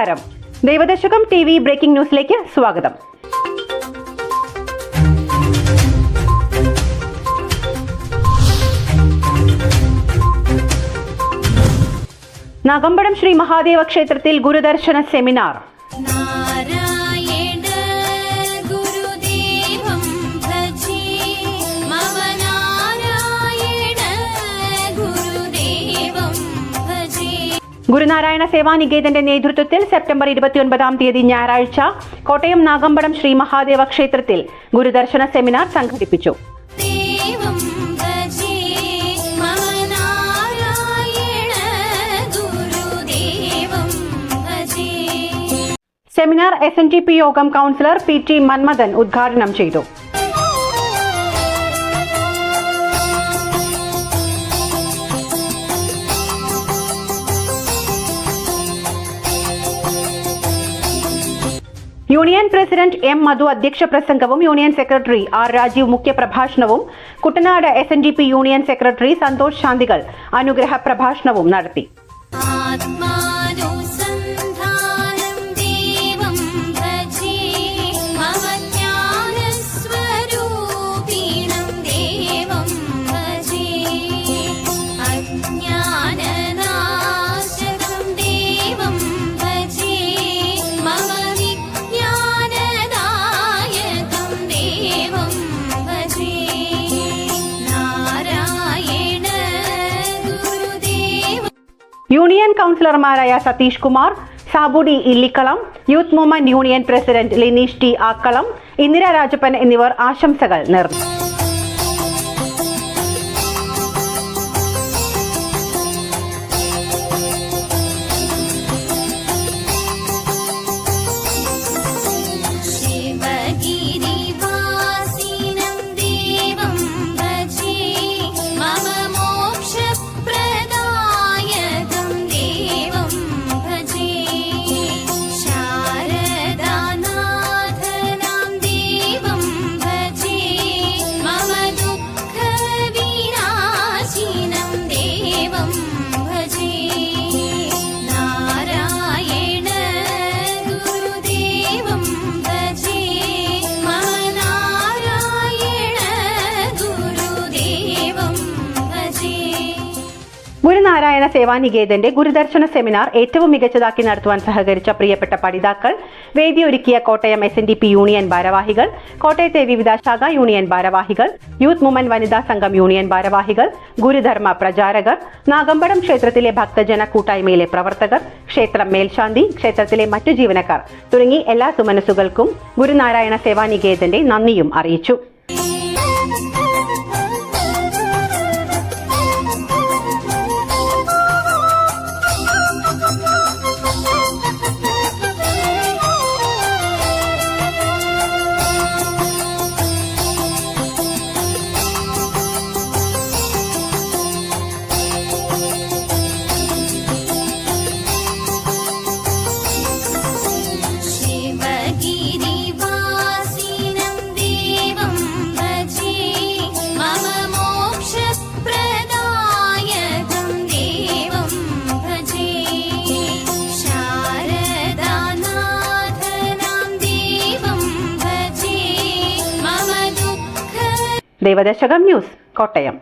നമസ്കാരം. Daivadasakam T V breaking ന്യൂസിലേക്ക് സ്വാഗതം. നഗമ്പടം ശ്രീ മഹാദേവ ക്ഷേത്രത്തിൽ ഗുരുദർശന സെമിനാർ. ഗുരുനാരായണ സേവാനികേതന്റെ നേതൃത്വത്തിൽ സെപ്റ്റംബർ ഇരുപത്തിയൊൻപതാം തീയതി ഞായറാഴ്ച കോട്ടയം നാഗമ്പടം ശ്രീ മഹാദേവ ക്ഷേത്രത്തിൽ ഗുരുദർശന സെമിനാർ സംഘടിപ്പിച്ചു. Seminar S N T P യോഗം കൗൺസിലർ പി ടി മന്മഥൻ ഉദ്ഘാടനം ചെയ്തു. യൂണിയൻ പ്രസിഡന്റ് എം മധു അധ്യക്ഷ പ്രസംഗവും union secretary R Rajeev മുഖ്യപ്രഭാഷണവും Kuttanad S N D P union secretary Santhosh Santhikal അനുഗ്രഹ പ്രഭാഷണവും നടത്തി. യൂണിയൻ കൗൺസിലർമാരായ Satheesh Kumar Sabu D Illikkalam youth movement union president Lineesh T Akkalam Indira Rajappan എന്നിവർ ആശംസകൾ നേർന്നു. ഗുരുനാരായണ സേവാനികേതന്റെ ഗുരുദർശന സെമിനാർ ഏറ്റവും മികച്ചതാക്കി നടത്തുവാൻ സഹകരിച്ച പ്രിയപ്പെട്ട പഠിതാക്കൾ വേദിയൊരുക്കിയ Kottayam S N D P union ഭാരവാഹികൾ കോട്ടയത്തെ വിവിധ ശാഖ യൂണിയൻ ഭാരവാഹികൾ യൂത്ത് മുമൻ വനിതാ സംഘം യൂണിയൻ ഭാരവാഹികൾ ഗുരുധർമ്മ പ്രചാരകർ നാഗമ്പടം ക്ഷേത്രത്തിലെ ഭക്തജന കൂട്ടായ്മയിലെ പ്രവർത്തകർ ക്ഷേത്രം മേൽശാന്തി ക്ഷേത്രത്തിലെ മറ്റു ജീവനക്കാർ തുടങ്ങി എല്ലാ സുമനസുകൾക്കും ഗുരുനാരായണ സേവാനികേതന്റെ നന്ദിയും അറിയിച്ചു. ദേവദശകം ന്യൂസ് കോട്ടയം